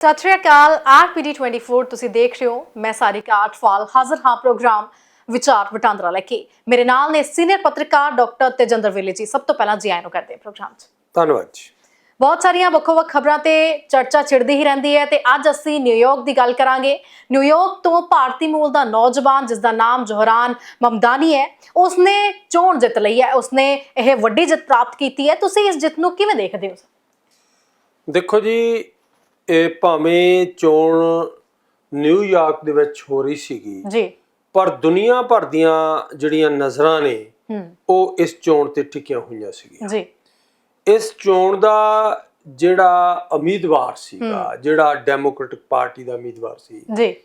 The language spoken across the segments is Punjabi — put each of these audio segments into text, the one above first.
ਸਤਿ ਸ਼੍ਰੀ ਅਕਾਲ ਆਰਪੀਡੀ 24 ਤੁਸੀਂ ਦੇਖ ਰਹੇ ਹੋ ਮੈਂ ਸਾਰਿਕਾ ਆਟਵਾਲ ਹਾਜ਼ਰ ਹਾਂ ਪ੍ਰੋਗਰਾਮ ਵਿਚਾਰ ਵਟਾਂਦਰਾ ਲੈ ਕੇ। ਮੇਰੇ ਨਾਲ ਨੇ ਸੀਨੀਅਰ ਪੱਤਰਕਾਰ ਡਾਕਟਰ ਤੇਜਿੰਦਰ ਵੇਲੇ ਜੀ ਸਭ ਤੋਂ ਪਹਿਲਾਂ ਜੀ ਆਇਆਂ ਨੂੰ ਕਰਦੇ ਹਾਂ ਪ੍ਰੋਗਰਾਮ 'ਚ। ਧੰਨਵਾਦ ਜੀ। ਬਹੁਤ ਸਾਰੀਆਂ ਵੱਖੋ-ਵੱਖ ਖਬਰਾਂ ਤੇ ਚਰਚਾ ਛਿੜਦੀ ਹੀ ਰਹਿੰਦੀ ਹੈ ਤੇ ਅੱਜ ਅਸੀਂ ਨਿਊਯਾਰਕ ਦੀ ਗੱਲ ਕਰਾਂਗੇ। ਨਿਊਯਾਰਕ ਤੋਂ ਭਾਰਤੀ ਮੂਲ ਦਾ ਨੌਜਵਾਨ ਜਿਸ ਦਾ ਨਾਮ ਜੋਹਰਾਨ ਮਮਦਾਨੀ ਹੈ ਉਸਨੇ ਚੋਣ ਜਿੱਤ ਲਈ ਹੈ ਉਸਨੇ ਇਹ ਵੱਡੀ ਜਿੱਤ ਪ੍ਰਾਪਤ ਕੀਤੀ ਹੈ। ਤੁਸੀਂ ਇਸ ਜਿੱਤ ਨੂੰ ਕਿਵੇਂ ਦੇਖਦੇ ਹੋ ਦੇਖੋ ਜੀ ਇਹ ਭਾਵੇਂ ਚੋਣ ਨਿਊਯਾਰਕ ਦੇ ਵਿੱਚ ਹੋ ਰਹੀ ਸੀਗੀ ਜੀ। ਪਰ ਦੁਨੀਆ ਭਰ ਦੀਆਂ ਜਿਹੜੀਆਂ ਨਜ਼ਰਾਂ ਨੇ ਉਹ ਇਸ ਚੋਣ ਤੇ ਟਿਕੀਆਂ ਹੋਈਆਂ ਸੀਗੀਆਂ। ਜੀ। ਇਸ ਚੋਣ ਦਾ ਜਿਹੜਾ ਉਮੀਦਵਾਰ ਸੀਗਾ ਜਿਹੜਾ ਡੈਮੋਕ੍ਰੈਟਿਕ ਪਾਰਟੀ ਦਾ ਉਮੀਦਵਾਰ ਸੀ ਜੀ।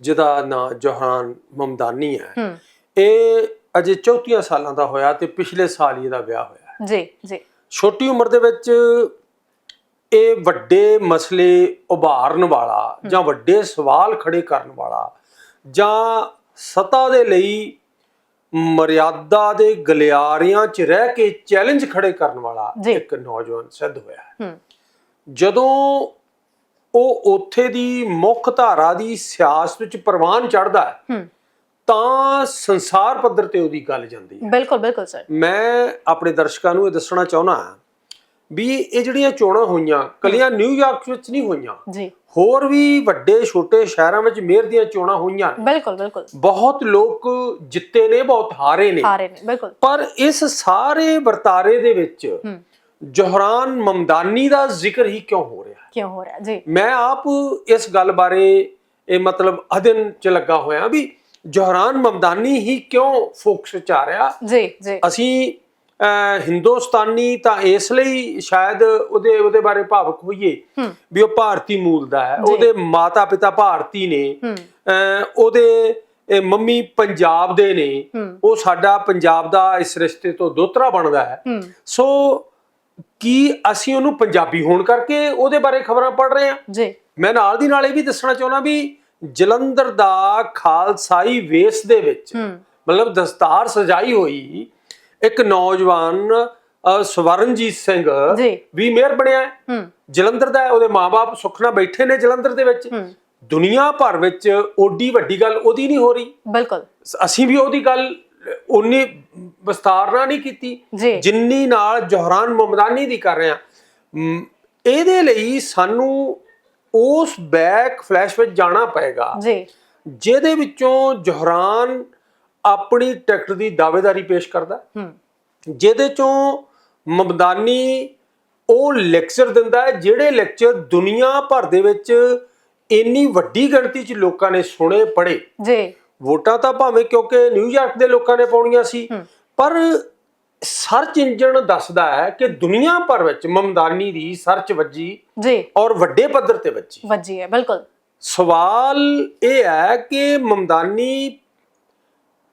ਜਿਹਦਾ ਨਾਂ ਜੋਹਾਨ ਮਮਦਾਨੀ ਹੈ ਹੂੰ। ਇਹ ਅਜੇ 34 ਸਾਲਾਂ ਦਾ ਹੋਇਆ ਤੇ ਪਿਛਲੇ ਸਾਲ ਹੀ ਇਹਦਾ ਵਿਆਹ ਹੋਇਆ ਜੀ ਜੀ। ਛੋਟੀ ਉਮਰ ਦੇ ਵਿੱਚ ਇਹ ਵੱਡੇ ਮਸਲੇ ਉਭਾਰਨ ਵਾਲਾ ਜਾਂ ਵੱਡੇ ਸਵਾਲ ਖੜੇ ਕਰਨ ਵਾਲਾ ਜਾਂ ਸਤਾ ਦੇ ਲਈ ਮਰਿਆਦਾ ਦੇ ਗਲਿਆਰਿਆਂ 'ਚ ਰਹਿ ਕੇ ਚੈਲੰਜ ਖੜੇ ਕਰਨ ਵਾਲਾ। ਇੱਕ ਨੌਜਵਾਨ ਸਿੱਧ ਹੋਇਆ ਹੂੰ। ਜਦੋਂ ਉਹ ਉੱਥੇ ਦੀ ਮੁੱਖ ਧਾਰਾ ਦੀ ਸਿਆਸਤ ਵਿੱਚ ਪ੍ਰਵਾਨ ਚੜਦਾ ਹੂੰ ਤਾਂ ਸੰਸਾਰ ਪੱਧਰ ਤੇ ਉਹਦੀ ਗੱਲ ਜਾਂਦੀ ਹੈ। ਬਿਲਕੁਲ ਬਿਲਕੁਲ ਸਰ ਮੈਂ ਆਪਣੇ ਦਰਸ਼ਕਾਂ ਨੂੰ ਇਹ ਦੱਸਣਾ ਚਾਹੁੰਦਾ ਹਾਂ ਵੀ ਇਹ ਜਿਹੜੀਆਂ ਚੋਣਾਂ ਹੋਈਆਂ ਕੱਲੀਆਂ ਨਿਊਯਾਰਕ ਵਿੱਚ ਨਹੀਂ ਹੋਈਆਂ। ਜੀ। ਹੋਰ ਵੀ ਵੱਡੇ ਛੋਟੇ ਸ਼ਹਿਰਾਂ ਵਿੱਚ ਮੇਅਰ ਦੀਆਂ ਚੋਣਾਂ ਹੋਈਆਂ। ਬਿਲਕੁਲ ਬਿਲਕੁਲ। ਬਹੁਤ ਲੋਕ ਜਿੱਤੇ ਨੇ ਬਹੁਤ ਹਾਰੇ ਨੇ। ਹਾਰੇ ਨੇ ਬਿਲਕੁਲ। ਪਰ ਇਸ ਸਾਰੇ ਵਰਤਾਰੇ ਦੇ ਵਿੱਚ ਜੋਹਰਾਨ ਮਮਦਾਨੀ ਦਾ ਜ਼ਿਕਰ ਹੀ ਕਿਉਂ ਹੋ ਰਿਹਾ ਕਿਉਂ ਹੋ ਰਿਹਾ? ਜੀ। ਮੈਂ ਆਪ ਇਸ ਗੱਲ ਬਾਰੇ ਇਹ ਮਤਲਬ ਅਧਿਨ ਚ ਲੱਗਾ ਹੋਇਆ ਵੀ ਜੋਹਰਾਨ ਮਮਦਾਨੀ ਹੀ ਕਿਉਂ ਫੋਕਸ ਚ ਆ ਰਿਹਾ? ਜੀ ਜੀ। ਅਸੀਂ ਹਿੰਦੁਸਤਾਨੀ ਤਾਂ ਇਸ ਲਈ ਸ਼ਾਇਦ ਉਹਦੇ ਉਹਦੇ ਬਾਰੇ ਭਾਵਕ ਹੋਈਏ ਵੀ ਉਹ ਭਾਰਤੀ ਮੂਲ ਦਾ ਹੈ। ਉਹਦੇ ਮਾਤਾ ਪਿਤਾ ਭਾਰਤੀ ਨੇ ਉਹਦੇ ਮੰਮੀ ਪੰਜਾਬ ਦੇ ਨੇ ਉਹ ਸਾਡਾ ਪੰਜਾਬ ਦਾ ਇਸ ਰਿਸ਼ਤੇ ਤੋਂ ਦੋਤਰਾ ਬਣਦਾ ਹੈ। ਸੋ ਕੀ ਅਸੀਂ ਉਹਨੂੰ ਪੰਜਾਬੀ ਹੋਣ ਕਰਕੇ ਉਹਦੇ ਬਾਰੇ ਖਬਰਾਂ ਪੜ ਰਹੇ ਹਾਂ? ਜੀ। ਮੈਂ ਨਾਲ ਦੀ ਨਾਲ ਇਹ ਵੀ ਦੱਸਣਾ ਚਾਹੁੰਦਾ ਵੀ ਜਲੰਧਰ ਦਾ ਖਾਲਸਾਈ ਵੇਸ ਦੇ ਵਿੱਚ ਮਤਲਬ ਦਸਤਾਰ ਸਜਾਈ ਹੋਈ ਇੱਕ ਨੌਜਵਾਨ ਸਵਰਨਜੀਤ ਸਿੰਘ ਵੀ ਮੇਅਰ ਬਣਿਆ ਜਲੰਧਰ ਦਾ ਉਹਦੇ ਮਾਪੇ ਸੁਖਨਾ ਬੈਠੇ ਨੇ ਜਲੰਧਰ ਦੇ ਵਿੱਚ। ਦੁਨੀਆ ਭਰ ਵਿੱਚ ਓਡੀ ਵੱਡੀ ਗੱਲ ਉਹਦੀ ਨਹੀਂ ਹੋ ਰਹੀ। ਬਿਲਕੁਲ। ਅਸੀਂ ਵੀ ਉਹਦੀ ਗੱਲ ਉਨੀ ਵਿਸਤਾਰ ਨਾਲ ਨਹੀਂ ਕੀਤੀ। ਜਿੰਨੀ ਨਾਲ ਜੋਹਰਾਨ ਮਮਦਾਨੀ ਦੀ ਕਰ ਰਹੇ। ਹਾਂ ਮ, ਇਹਦੇ ਲਈ ਸਾਨੂੰ ਉਸ ਬੈਕ ਫਲੈਸ਼ ਵਿੱਚ ਜਾਣਾ ਪਏਗਾ। ਜੀ। ਜਿਹਦੇ ਵਿੱਚੋਂ ਜੋਹਰਾਨ ਆਪਣੀ ਟਿਕਟ ਦੀ ਦਾਅਵੇਦਾਰੀ ਪੇਸ਼ ਕਰਦਾ ਜਿਹਦੇ ਚੋਂ ਮਮਦਾਨੀ ਉਹ ਲੈਕਚਰ ਦਿੰਦਾ ਹੈ ਜਿਹੜੇ ਲੈਕਚਰ ਦੁਨੀਆ ਭਰ ਦੇ ਵਿੱਚ ਇੰਨੀ ਵੱਡੀ ਗਿਣਤੀ 'ਚ ਲੋਕਾਂ ਨੇ ਸੁਣੇ ਪੜ੍ਹੇ। ਜੀ। ਵੋਟਾਂ ਤਾਂ ਭਾਵੇਂ ਕਿਉਂਕਿ ਨਿਊਯਾਰਕ ਦੇ ਲੋਕਾਂ ਨੇ ਪਾਉਣੀਆਂ ਸੀ। ਪਰ ਸਰਚ ਇੰਜਣ ਦੱਸਦਾ ਹੈ ਕਿ ਦੁਨੀਆ ਭਰ ਵਿੱਚ ਮਮਦਾਨੀ ਦੀ ਸਰਚ ਵੱਜੀ ਜੀ। ਔਰ ਵੱਡੇ ਪੱਧਰ ਤੇ ਵੱਜੀ। ਵੱਜੀ ਹੈ ਬਿਲਕੁਲ। ਸਵਾਲ ਇਹ ਹੈ ਕਿ ਮਮਦਾਨੀ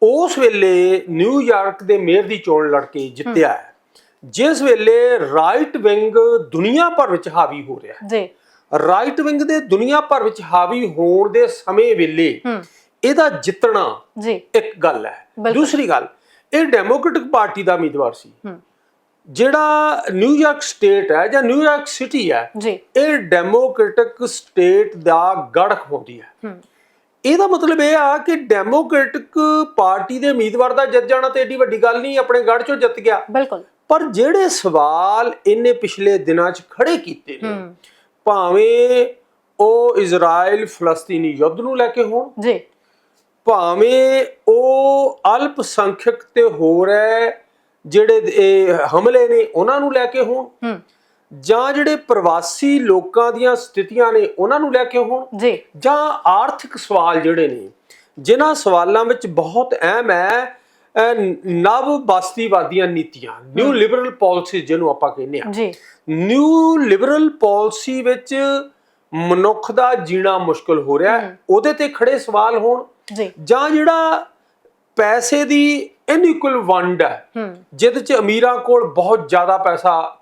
ਉਸ ਵੇਲੇ ਨਿਊਯਾਰਕ ਦੇ ਮੇਅਰ ਦੀ ਚੋਣ ਲੜ ਕੇ ਜਿੱਤਿਆ ਹੈ। ਜਿਸ ਵੇਲੇ ਰਾਈਟ ਵਿੰਗ ਦੁਨੀਆ ਭਰ ਵਿੱਚ ਹਾਵੀ ਹੋ ਰਿਹਾ ਹੈ। ਜੀ। ਰਾਈਟ ਵਿੰਗ ਦੇ ਦੁਨੀਆ ਭਰ ਵਿੱਚ ਹਾਵੀ ਹੋਣ ਦੇ ਸਮੇਂ ਵੇਲੇ ਇਹਦਾ ਜਿੱਤਣਾ ਜੀ। ਇੱਕ ਗੱਲ ਹੈ। ਦੂਸਰੀ ਗੱਲ ਇਹ ਡੈਮੋਕ੍ਰੈਟਿਕ ਪਾਰਟੀ ਦਾ ਉਮੀਦਵਾਰ ਸੀ। ਜਿਹੜਾ ਨਿਊਯਾਰਕ ਸਟੇਟ ਹੈ ਜਾਂ ਨਿਊਯਾਰਕ ਸਿਟੀ ਹੈ ਜੀ। ਇਹ ਡੈਮੋਕ੍ਰੈਟਿਕ ਸਟੇਟ ਦਾ ਗੜ ਖਵਾਉਂਦੀ ਹੈ। ਹੂੰ। ਇਹਦਾ ਮਤਲਬ ਇਹ ਆ ਕਿ ਡੈਮੋਕ੍ਰੈਟਿਕ ਪਾਰਟੀ ਦੇ ਉਮੀਦਵਾਰ ਦਾ ਜਿੱਤ ਜਾਣਾ ਤੇ ਏਡੀ ਵੱਡੀ ਗੱਲ ਨਹੀਂ ਆਪਣੇ ਗੜ ਚੋਂ ਜਿੱਤ ਗਿਆ। ਬਿਲਕੁਲ। ਪਰ ਜਿਹੜੇ ਸਵਾਲ ਇਹਨੇ ਪਿਛਲੇ ਦਿਨਾਂ 'ਚ ਖੜੇ ਕੀਤੇ ਨੇ ਹੂੰ। ਭਾਵੇਂ ਉਹ ਇਜ਼ਰਾਈਲ ਫਲਸਤੀਨੀ ਯੁੱਧ ਨੂੰ ਲੈ ਕੇ ਹੋਣ ਜੀ। ਭਾਵੇਂ ਉਹ ਅਲਪ ਸੰਖਿਅਕ ਤੇ ਹੋ ਰਹੇ ਜਿਹੜੇ ਇਹ ਹਮਲੇ ਨੇ ਉਹਨਾਂ ਨੂੰ ਲੈ ਕੇ ਹੋਣ ਹੂੰ। ਜਾਂ ਜਿਹੜੇ ਪ੍ਰਵਾਸੀ ਲੋਕਾਂ ਦੀਆਂ ਸਥਿਤੀਆਂ ਨੇ ਉਹਨਾਂ ਨੂੰ ਲੈ ਕੇ ਹੋਣ? ਜੀ। ਜਾਂ ਆਰਥਿਕ ਸਵਾਲ ਜਿਹੜੇ ਨੇ ਜਿਨ੍ਹਾਂ ਸਵਾਲਾਂ ਵਿੱਚ ਬਹੁਤ ਅਹਿਮ ਹੈ ਨਵ ਬਸਤੀਵਾਦੀਆਂ ਨੀਤੀਆਂ ਨਿਊ ਲਿਬਰਲ ਪਾਲਿਸੀ ਜਿਹਨੂੰ ਆਪਾਂ ਕਹਿੰਦੇ ਆ ਜੀ। ਨਿਊ ਲਿਬਰਲ ਪਾਲਿਸੀ ਵਿੱਚ ਮਨੁੱਖ ਦਾ ਜੀਣਾ ਮੁਸ਼ਕਲ ਹੋ ਰਿਹਾ ਹੈ। ਉਹਦੇ ਤੇ ਖੜੇ ਸਵਾਲ ਹੋਣ। ਜੀ। ਜਾਂ ਜਿਹੜਾ ਪੈਸੇ ਦੀ ਇਨਇਕੁਅਲ ਵੰਡ ਹੈ। ਜਿਹਦੇ ਚ ਅਮੀਰਾਂ ਕੋਲ ਬਹੁਤ ਜ਼ਿਆਦਾ ਪੈਸਾ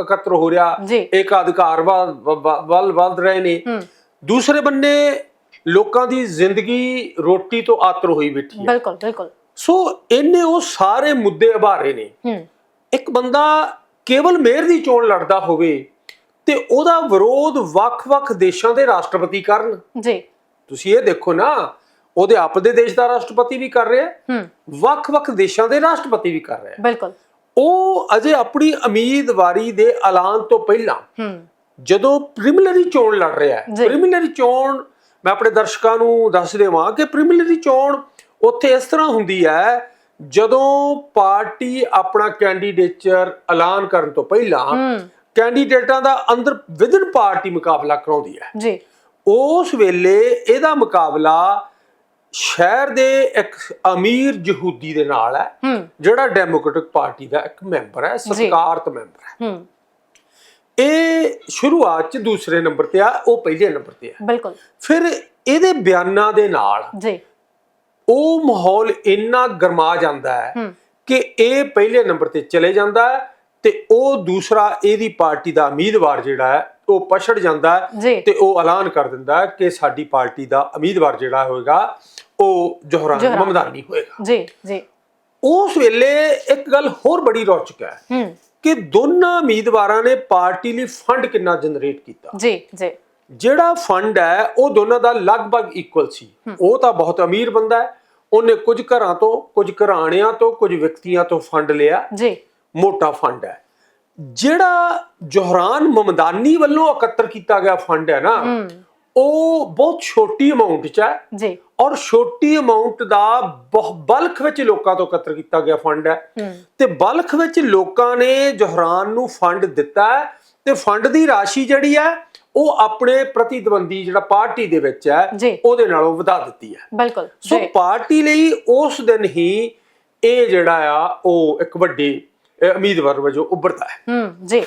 ਇਕੱਤਰ ਹੋ ਰਿਹਾ। ਇੱਕ ਅਧਿਕਾਰ ਵੱਲ ਵੱਧ ਰਹੇ ਨੇ। ਦੂਸਰੇ ਬੰਨੇ ਲੋਕਾਂ ਦੀ ਜ਼ਿੰਦਗੀ ਰੋਟੀ ਤੋਂ ਆਤਰ ਹੋਈ ਬੈਠੀ ਹੈ। ਬਿਲਕੁਲ ਬਿਲਕੁਲ। ਸੋ ਇਹਨੇ ਉਹ ਸਾਰੇ ਮੁੱਦੇ ਉਭਾਰੇ ਨੇ। ਇੱਕ ਬੰਦਾ ਕੇਵਲ ਮੇਅਰ ਦੀ ਚੋਣ ਲੜਦਾ ਹੋਵੇ ਤੇ ਉਹਦਾ ਵਿਰੋਧ ਵੱਖ-ਵੱਖ ਦੇਸ਼ਾਂ ਦੇ ਰਾਸ਼ਟਰਪਤੀ ਕਰਨ। ਜੀ। ਤੁਸੀਂ ਇਹ ਦੇਖੋ ਨਾ ਉਹਦੇ ਆਪ ਦੇ ਦੇਸ਼ ਦਾ ਰਾਸ਼ਟਰਪਤੀ ਵੀ ਕਰ ਰਿਹਾ ਹੈ ਵੱਖ-ਵੱਖ ਦੇਸ਼ਾਂ ਦੇ ਰਾਸ਼ਟਰਪਤੀ ਵੀ ਕਰ ਰਿਹਾ ਹੈ। ਬਿਲਕੁਲ। ਉਹ ਅਜੇ ਆਪਣੀ ਉਮੀਦਵਾਰੀ ਦੇ ਐਲਾਨ ਤੋਂ ਪਹਿਲਾਂ ਜਦੋਂ ਪ੍ਰੀਲਿਮਿਨਰੀ ਚੋਣ ਲੜ ਰਿਹਾ ਹੈ। ਪ੍ਰੀਲਿਮਿਨਰੀ ਚੋਣ ਮੈਂ ਆਪਣੇ ਦਰਸ਼ਕਾਂ ਨੂੰ ਦੱਸ ਦੇਵਾਂ ਕਿ ਪ੍ਰੀਲਿਮਿਨਰੀ ਚੋਣ ਉੱਥੇ ਇਸ ਤਰ੍ਹਾਂ ਹੁੰਦੀ ਹੈ ਜਦੋਂ ਪਾਰਟੀ ਆਪਣਾ ਕੈਂਡੀਡੇਟਰ ਐਲਾਨ ਕਰਨ ਤੋਂ ਪਹਿਲਾਂ ਕੈਂਡੀਡੇਟਾਂ ਦਾ ਅੰਦਰ ਵਿਦਨ ਪਾਰਟੀ ਮੁਕਾਬਲਾ ਕਰਾਉਂਦੀ ਹੈ। ਜੀ। ਉਸ ਵੇਲੇ ਇਹਦਾ ਮੁਕਾਬਲਾ ਸ਼ਹਿਰ ਦੇ ਇੱਕ ਅਮੀਰ ਯਹੂਦੀ ਦੇ ਨਾਲ ਹੈ ਜਿਹੜਾ ਡੈਮੋਕ੍ਰੈਟਿਕ ਪਾਰਟੀ ਦਾ ਇੱਕ ਮੈਂਬਰ ਹੈ ਸਤਿਕਾਰਤ ਮੈਂਬਰ ਹੈ। ਇਹ ਸ਼ੁਰੂਆਤ ਚ ਦੂਸਰੇ ਨੰਬਰ ਤੇ ਆ ਉਹ ਪਹਿਲੇ ਨੰਬਰ ਤੇ ਆ। ਬਿਲਕੁਲ। ਫਿਰ ਇਹਦੇ ਬਿਆਨਾਂ ਦੇ ਨਾਲ ਜੀ। ਉਹ ਮਾਹੌਲ ਇੰਨਾ ਗਰਮਾ ਜਾਂਦਾ ਹੂੰ ਕਿ ਇਹ ਪਹਿਲੇ ਨੰਬਰ ਤੇ ਚਲੇ ਜਾਂਦਾ ਹੈ ਤੇ ਉਹ ਦੂਸਰਾ ਇਹਦੀ ਪਾਰਟੀ ਦਾ ਉਮੀਦਵਾਰ ਜਿਹੜਾ ਹੈ ਉਹ ਪਛੜ ਜਾਂਦਾ ਤੇ ਉਹ ਐਲਾਨ ਕਰ ਦਿੰਦਾ ਕਿ ਸਾਡੀ ਪਾਰਟੀ ਦਾ ਉਮੀਦਵਾਰ ਜਿਹੜਾ ਹੋਏਗਾ ਉਹ ਜੋਹਰਾਨ। ਮਮਦਾਨੀ ਹੋਏਗਾ। ਜੀ ਜੀ। ਉਸ ਵੇਲੇ ਇੱਕ ਗੱਲ ਹੋਰ ਬੜੀ ਰੌਚਕ ਹੂੰ ਕਿ ਦੋਨਾਂ ਉਮੀਦਵਾਰਾਂ ਨੇ ਪਾਰਟੀ ਲਈ ਫੰਡ ਕਿੰਨਾ ਜਨਰੇਟ ਕੀਤਾ। ਜੀ ਜੀ। ਜਿਹੜਾ ਫੰਡ ਹੈ ਉਹ ਦੋਨਾਂ ਦਾ ਲਗਭਗ ਇਕੁਅਲ ਸੀ। ਉਹ ਤਾਂ ਬਹੁਤ ਅਮੀਰ ਬੰਦਾ ਹੈ। ਉਹਨੇ ਕੁਝ ਘਰਾਂ ਤੋਂ ਕੁਝ ਘਰਾਣਿਆਂ ਤੋਂ ਕੁਝ ਵਿਅਕਤੀਆਂ ਤੋਂ ਫੰਡ ਲਿਆ। ਜੀ। ਮੋਟਾ ਫੰਡ ਹੈ। ਜਿਹੜਾ ਜੋਹਰਾਨ ਮਮਦਾਨੀ ਵੱਲੋਂ ਇਕੱਤਰ ਕੀਤਾ ਗਿਆ ਫੰਡ ਹੈ ਨਾ ਉਹ ਬਹੁਤ ਛੋਟੀ ਅਮਾਉਂਟ 'ਚ ਹੈ ਜੀ। ਔਰ ਛੋਟੀ ਅਮਾਉਂਟ ਦਾ ਬਲਕ ਵਿੱਚ ਲੋਕਾਂ ਤੋਂ ਇਕੱਤਰ ਕੀਤਾ ਗਿਆ ਫੰਡ ਹੈ। ਤੇ ਬਲਕ ਵਿੱਚ ਲੋਕਾਂ ਨੇ ਜੋਹਰਾਨ ਨੂੰ ਫੰਡ ਦਿੱਤਾ ਤੇ ਫੰਡ ਦੀ ਰਾਸ਼ੀ ਜਿਹੜੀ ਹੈ ਉਹ ਆਪਣੇ ਪ੍ਰਤੀਦਵੰਦੀ ਜਿਹੜਾ ਪਾਰਟੀ ਦੇ ਵਿੱਚ ਹੈ। ਉਹਦੇ ਨਾਲੋਂ ਵਧਾ ਦਿੱਤੀ ਹੈ। ਬਿਲਕੁਲ ਸੋ ਪਾਰਟੀ ਲਈ ਉਸ ਦਿਨ ਹੀ ਇਹ ਜਿਹੜਾ ਆ ਉਹ ਇੱਕ ਵੱਡੇ ਉਮੀਦਵਾਰ ਵਜੋਂ ਉੱਭਰਦਾ ਹੈ। ਹੂੰ ਜੀ।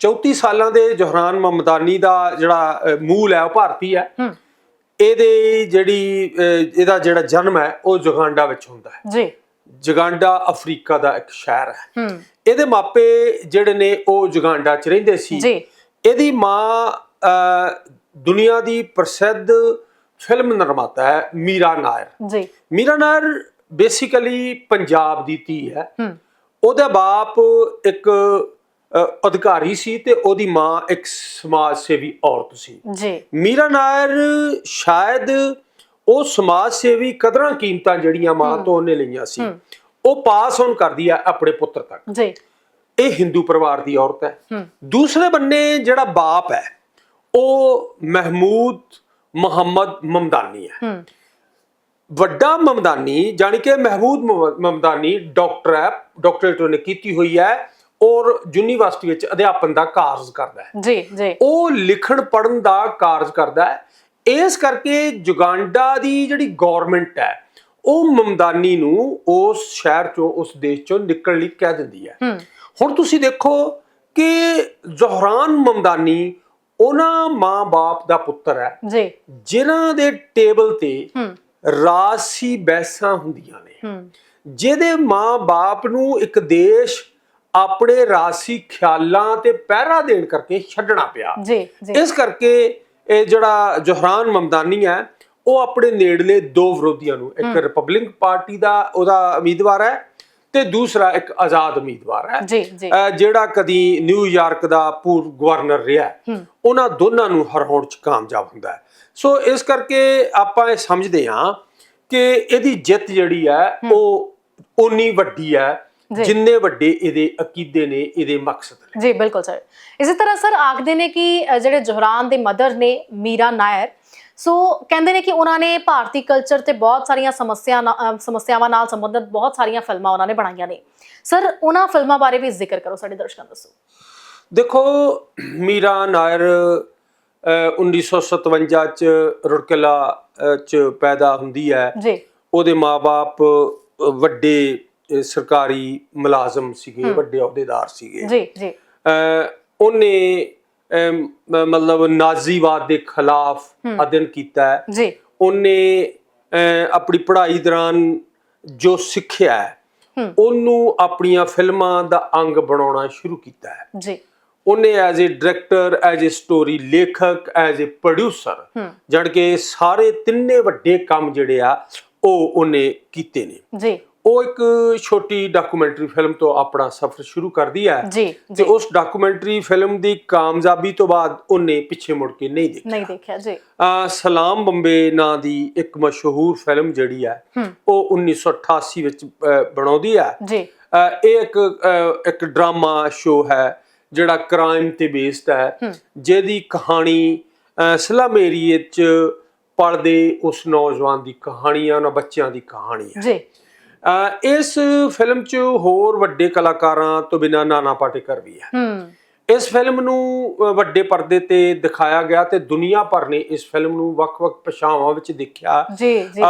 34 ਸਾਲਾਂ ਦੇ ਜੋਹਰਾਨ ਮਮਦਾਨੀ ਦਾ ਜਿਹੜਾ ਮੂਲ ਹੈ ਉਹ ਭਾਰਤੀ ਹੈ। ਹੂੰ। ਇਹਦੇ ਜਿਹੜੀ ਇਹਦਾ ਜਿਹੜਾ ਜਨਮ ਹੈ ਉਹ ਜੁਗਾਂਡਾ ਵਿੱਚ ਹੁੰਦਾ ਹੈ। ਜੀ। ਜੁਗਾਂਡਾ ਅਫਰੀਕਾ ਦਾ ਇੱਕ ਸ਼ਹਿਰ ਹੈ। ਹੂੰ। ਇਹਦੇ ਮਾਪੇ ਜਿਹੜੇ ਨੇ ਉਹ ਜੁਗਾਂਡਾ 'ਚ ਰਹਿੰਦੇ ਸੀ। ਜੀ। ਇਹਦੀ ਮਾਂ ਦੁਨੀਆ ਦੀ ਪ੍ਰਸਿੱਧ ਫਿਲਮ ਨਿਰਮਾਤਾ ਹੈ ਮੀਰਾ ਨਾਇਰ। ਜੀ। ਮੀਰਾ ਨਾਇਰ ਬੇਸਿਕਲੀ ਪੰਜਾਬ ਦੀ ਧੀ ਹੈ। ਹੂੰ। ਉਹਦਾ ਬਾਪ ਇੱਕ ਅਧਿਕਾਰੀ ਸੀ ਤੇ ਉਹਦੀ ਮਾਂ ਇੱਕ ਸਮਾਜ ਸੇਵੀ ਔਰਤ ਸੀ। ਜੀ। ਮੀਰਾ ਨਾਇਰ ਸ਼ਾਇਦ ਉਹ ਸਮਾਜ ਸੇਵੀ ਕਦਰਾਂ ਕੀਮਤਾਂ ਜਿਹੜੀਆਂ ਮਾਂ ਤੋਂ ਉਹਨੇ ਲਈਆਂ ਸੀ ਉਹ ਪਾਸ ਔਨ ਕਰਦੀ ਆ ਆਪਣੇ ਪੁੱਤਰ ਤੱਕ। ਜੀ। ਇਹ ਹਿੰਦੂ ਪਰਿਵਾਰ ਦੀ ਔਰਤ ਹੈ। ਦੂਸਰੇ ਬੰਨੇ ਜਿਹੜਾ ਬਾਪ ਹੈ ਉਹ ਮਹਿਮੂਦ ਮੁਹੰਮਦ ਮਮਦਾਨੀ ਹੂੰ। ਵੱਡਾ ਮਮਦਾਨੀ ਜਾਣੀ ਕਿ ਮਹਿਮੂਦ ਮੁਹ- ਮਮਦਾਨੀ ਡਾਕਟਰ ਹੈ ਡਾਕਟਰੇਟ ਉਹਨੇ ਕੀਤੀ ਹੋਈ ਹੈ ਔਰ ਯੂਨੀਵਰਸਿਟੀ ਵਿੱਚ ਅਧਿਆਪਨ ਦਾ ਕਾਰਜ ਕਰਦਾ ਹੈ। ਜੀ ਜੀ। ਉਹ ਲਿਖਣ ਪੜਨ ਦਾ ਕਾਰਜ ਕਰਦਾ ਹੈ। ਇਸ ਕਰਕੇ ਜੁਗਾਂਡਾ ਦੀ ਜਿਹੜੀ ਗਵਰਨਮੈਂਟ ਹੈ ਉਹ ਮਮਦਾਨੀ ਨੂੰ ਉਸ ਸ਼ਹਿਰ ਚੋਂ ਉਸ ਦੇਸ਼ ਚੋਂ ਨਿਕਲਣ ਲਈ ਕਹਿ ਦਿੰਦੀ ਹੈ। ਹੁਣ ਤੁਸੀਂ ਦੇਖੋ ਕਿ ਜ਼ੋਹਰਾਨ ਮਮਦਾਨੀ ਉਹਨਾਂ ਮਾਂ-ਬਾਪ ਦਾ ਪੁੱਤਰ ਹੈ। ਜੀ। ਜਿਨ੍ਹਾਂ ਦੇ ਟੇਬਲ ਤੇ ਰਾਸੀ ਬਹਿਸਾਂ ਹੁੰਦੀਆਂ ਨੇ। ਜਿਹਦੇ ਮਾਂ-ਬਾਪ ਨੂੰ ਇੱਕ ਦੇਸ਼ ਆਪਣੇ ਰਾਸੀ ਖਿਆਲਾਂ ਤੇ ਪਹਿਰਾ ਦੇਣ ਕਰਕੇ ਛੱਡਣਾ ਪਿਆ। ਜੀ ਇਸ ਕਰਕੇ ਇਹ ਜਿਹੜਾ ਜੋਹਰਾਨ ਮਮਦਾਨੀ ਹੈ ਉਹ ਆਪਣੇ ਨੇੜਲੇ ਦੋ ਵਿਰੋਧੀਆਂ ਨੂੰ ਇੱਕ ਰਿਪਬਲਿਕ ਪਾਰਟੀ ਦਾ ਉਹਦਾ ਉਮੀਦਵਾਰ ਹੈ ਤੇ ਦੂਸਰਾ ਇੱਕ ਆਜ਼ਾਦ ਉਮੀਦਵਾਰ ਹੈ। ਜੀ ਜੀ। ਅਹ ਜਿਹੜਾ ਕਦੀ ਨਿਊਯਾਰਕ ਦਾ ਪੂਰਵ ਗਵਰਨਰ ਰਿਹਾ। ਉਹਨਾਂ ਦੋਨਾਂ ਨੂੰ ਹਰਾਉਣ ਚ ਕਾਮਯਾਬ ਹੁੰਦਾ ਹੈ। ਸੋ ਇਸ ਕਰਕੇ ਆਪਾਂ ਇਹ ਸਮਝਦੇ ਹਾਂ ਕਿ ਇਹਦੀ ਜਿੱਤ ਜਿਹੜੀ ਹੈ ਉਹ ਉਨੀ ਵੱਡੀ ਹੈ। ਜਿੰਨੇ ਵੱਡੇ ਇਹਦੇ ਅਕੀਦੇ ਨੇ ਇਹਦੇ ਮਕਸਦ ਨੇ। ਜੀ ਬਿਲਕੁਲ ਸਰ। ਇਸੇ ਤਰ੍ਹਾਂ ਸਰ ਆਖਦੇ ਨੇ ਕਿ ਜਿਹੜੇ ਜੋਹਰਾਨ ਦੇ ਮਦਰ ਨੇ ਮੀਰਾ ਨਾਇਰ ਸੋ ਕਹਿੰਦੇ ਨੇ ਕਿ ਉਹਨਾਂ ਨੇ ਭਾਰਤੀ ਕਲਚਰ ਤੇ ਬਹੁਤ ਸਾਰੀਆਂ ਸਮੱਸਿਆ ਸਮੱਸਿਆਵਾਂ ਨਾਲ ਸੰਬੰਧਿਤ ਬਹੁਤ ਸਾਰੀਆਂ ਫਿਲਮਾਂ ਉਹਨਾਂ ਨੇ ਬਣਾਈਆਂ ਨੇ। ਸਰ ਉਹਨਾਂ ਫਿਲਮਾਂ ਬਾਰੇ ਵੀ ਜ਼ਿਕਰ ਕਰੋ ਸਾਡੇ ਦਰਸ਼ਕਾਂ ਨੂੰ ਦੱਸੋ। ਦੇਖੋ ਮੀਰਾ ਨਾਇਰ ਅਹ, 1957 ਚ ਰੁੜਕਿਲਾ ਚ ਪੈਦਾ ਹੁੰਦੀ ਹੈ। ਜੀ। ਉਹਦੇ ਮਾਪੇ ਵੱਡੇ ਸਰਕਾਰੀ ਮੁਲਾਜ਼ਮ ਸੀਗੇ ਵੱਡੇ ਅਹੁਦੇਦਾਰ ਸੀਗੇ। ਜੀ ਜੀ। ਉਹਨੇ ਮਤਲਬ ਨਾਜ਼ੀਵਾਦ ਦੇ ਖਿਲਾਫ ਅਧਿਐਨ ਕੀਤਾ ਹੈ। ਜੀ। ਉਹਨੇ ਆਪਣੀ ਪੜ੍ਹਾਈ ਦੌਰਾਨ ਜੋ ਸਿੱਖਿਆ ਹੈ। ਉਹਨੂੰ ਆਪਣੀਆਂ ਫਿਲਮਾਂ ਦਾ ਅੰਗ ਬਣਾਉਣਾ ਸ਼ੁਰੂ ਕੀਤਾ ਹੈ। ਜੀ। ਉਹਨੇ as a director as a story ਲੇਖਕ ਐਜ਼ ਅ ਪ੍ਰੋਡਿਊਸਰ ਜਣ ਕੇ ਸਾਰੇ ਤਿੰਨੇ ਵੱਡੇ ਕੰਮ ਜਿਹੜੇ ਆ ਉਹ ਉਹਨੇ ਕੀਤੇ ਨੇ। ਜੀ। ਉਹ ਇੱਕ ਛੋਟੀ ਡਾਕੂਮੈਂਟਰੀ ਫਿਲਮ ਤੋਂ ਆਪਣਾ ਸਫ਼ਰ ਸ਼ੁਰੂ ਕਰਦੀ ਹੈ ਤੇ ਉਸ ਡਾਕੂਮੈਂਟਰੀ ਫਿਲਮ ਦੀ ਕਾਮਯਾਬੀ ਤੋਂ ਬਾਅਦ ਉਹਨੇ ਪਿੱਛੇ ਮੁੜ ਕੇ ਨਹੀਂ ਦੇਖਿਆ। ਨਹੀਂ ਦੇਖਿਆ ਜੀ। ਸਲਾਮ ਬੰਬੇ ਨਾਂ ਦੀ ਇੱਕ ਮਸ਼ਹੂਰ ਫਿਲਮ ਜਿਹੜੀ ਹੈ ਉਹ 1988 ਵਿੱਚ ਬਣਾਉਂਦੀ ਹੈ। ਜੀ। ਇਹ ਇੱਕ ਇੱਕ ਡਰਾਮਾ ਸ਼ੋ ਹੈ ਜਿਹੜਾ ਕ੍ਰਾਈਮ ਤੇ ਬੇਸਡ ਹੈ। ਜਿਹਦੀ ਕਹਾਣੀ ਸਲਮ ਏਰੀਏ 'ਚ ਪੜਦੇ ਉਸ ਨੌਜਵਾਨ ਦੀ ਕਹਾਣੀ ਹੈ ਉਹਨਾਂ ਬੱਚਿਆਂ ਦੀ ਕਹਾਣੀ ਹੈ। ਜੀ। ਇਸ ਫਿਲਮ 'ਚ ਹੋਰ ਵੱਡੇ ਕਲਾਕਾਰਾਂ ਤੋਂ ਬਿਨਾਂ ਨਾਨਾ ਪਾਟੇਕਰ ਵੀ ਹੈ। ਇਸ ਫਿਲਮ ਨੂੰ ਵੱਡੇ ਪਰਦੇ ਤੇ ਦਿਖਾਇਆ ਗਿਆ ਤੇ ਦੁਨੀਆ ਭਰ ਨੇ ਇਸ ਫਿਲਮ ਨੂੰ ਵੱਖ-ਵੱਖ ਭਾਸ਼ਾਵਾਂ ਵਿੱਚ ਦੇਖਿਆ। ਜੀ ਜੀ।